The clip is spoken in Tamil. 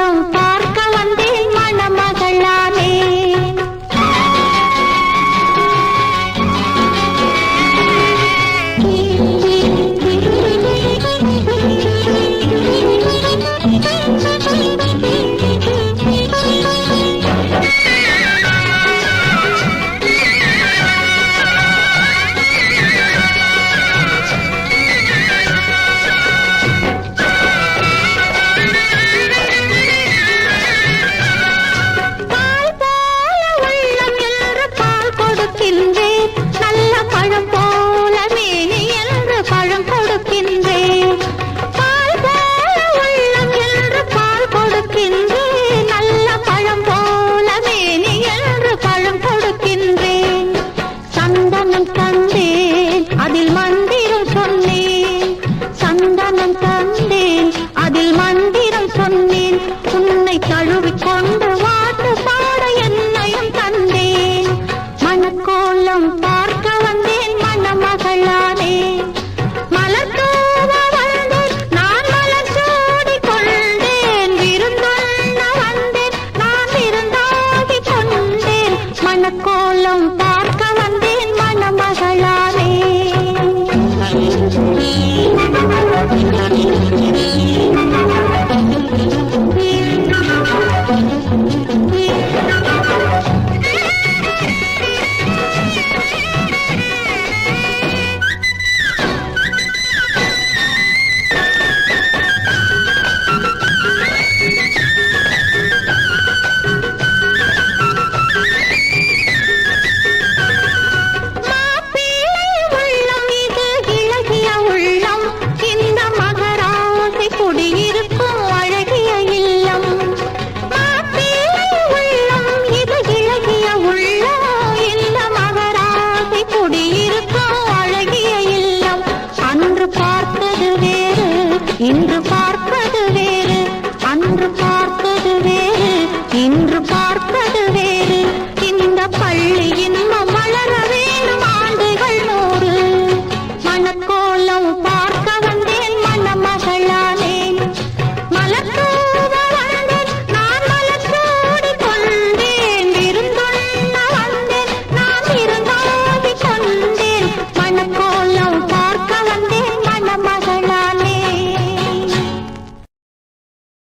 long. பார்க்கின்றேன் சந்தனம் கண்டேன் அதில் மந்திரம் சொன்னேன். சந்தனம் க இன்று பார்ப்பது வேறு அன்று பார்ப்பது வேறு இன்று பார்ப்பது வேறு. இந்த பள்ளியின்